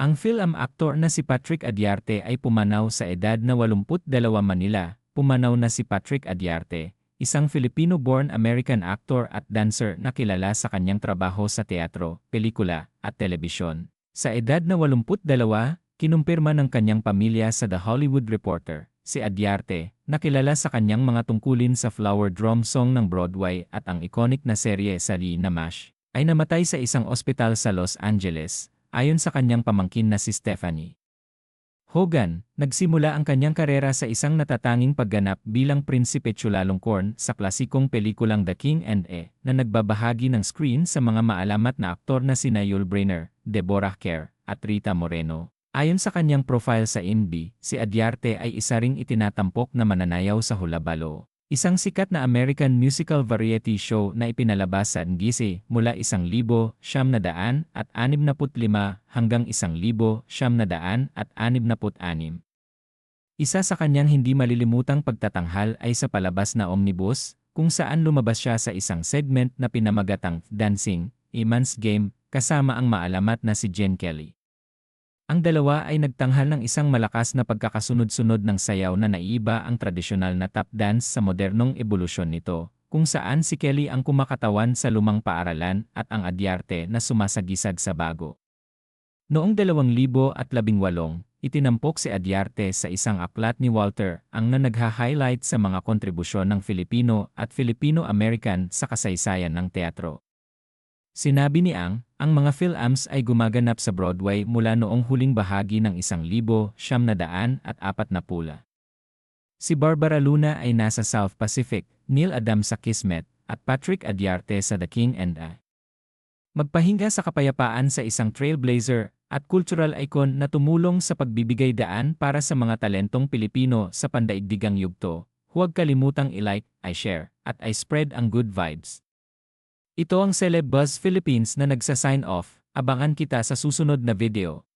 Ang film actor na si Patrick Adyarte ay pumanaw sa edad na 82 Manila. Pumanaw na si Patrick Adyarte, isang Filipino-born American actor at dancer na kilala sa kanyang trabaho sa teatro, pelikula, at telebisyon. Sa edad na 82, kinumpirma ng kanyang pamilya sa The Hollywood Reporter, si Adyarte, na kilala sa kanyang mga tungkulin sa Flower Drum Song ng Broadway at ang iconic na serye sa Lee na MASH, ay namatay sa isang ospital sa Los Angeles, ayon sa kanyang pamangkin na si Stephanie. Hogan, nagsimula ang kanyang karera sa isang natatanging pagganap bilang Prinsipe Chulalongkorn sa klasikong pelikulang The King and E na nagbabahagi ng screen sa mga maalamat na aktor na sina Yul Brynner, Deborah Kerr, at Rita Moreno. Ayon sa kanyang profile sa INBI, si Adyarte ay isa ring itinatampok na mananayaw sa Hulabalo. Isang sikat na American musical variety show na ipinalabas sa NBC mula 1,000 siyam na daan at 65 hanggang 1,000 siyam na daan at 66. Isa sa kanyang hindi malilimutang pagtatanghal ay sa palabas na Omnibus, kung saan lumabas siya sa isang segment na pinamagatang Dancing, Iman's Game, kasama ang maalamat na si Jen Kelly. Ang dalawa ay nagtanghal ng isang malakas na pagkakasunod-sunod ng sayaw na naiiba ang tradisyonal na tap dance sa modernong ebolusyon nito, kung saan si Kelly ang kumakatawan sa lumang paaralan at ang adyarte na sumasagisag sa bago. Noong 2018, itinampok si Adyarte sa isang aklat ni Walter ang na nagha-highlight sa mga kontribusyon ng Filipino at Filipino-American sa kasaysayan ng teatro. Sinabi ni Ang, ang mga films ay gumaganap sa Broadway mula noong huling bahagi ng isang libo, siyam na daan at apat na pula. Si Barbara Luna ay nasa South Pacific, Neil Adams sa Kismet, at Patrick Adyarte sa The King and I. Magpahinga sa kapayapaan sa isang trailblazer at cultural icon na tumulong sa pagbibigay daan para sa mga talentong Pilipino sa pandaigdigang yugto. Huwag kalimutang i-like, i-share, at i-spread ang good vibes. Ito ang Celeb Buzz Philippines na nagsa-sign off. Abangan kita sa susunod na video.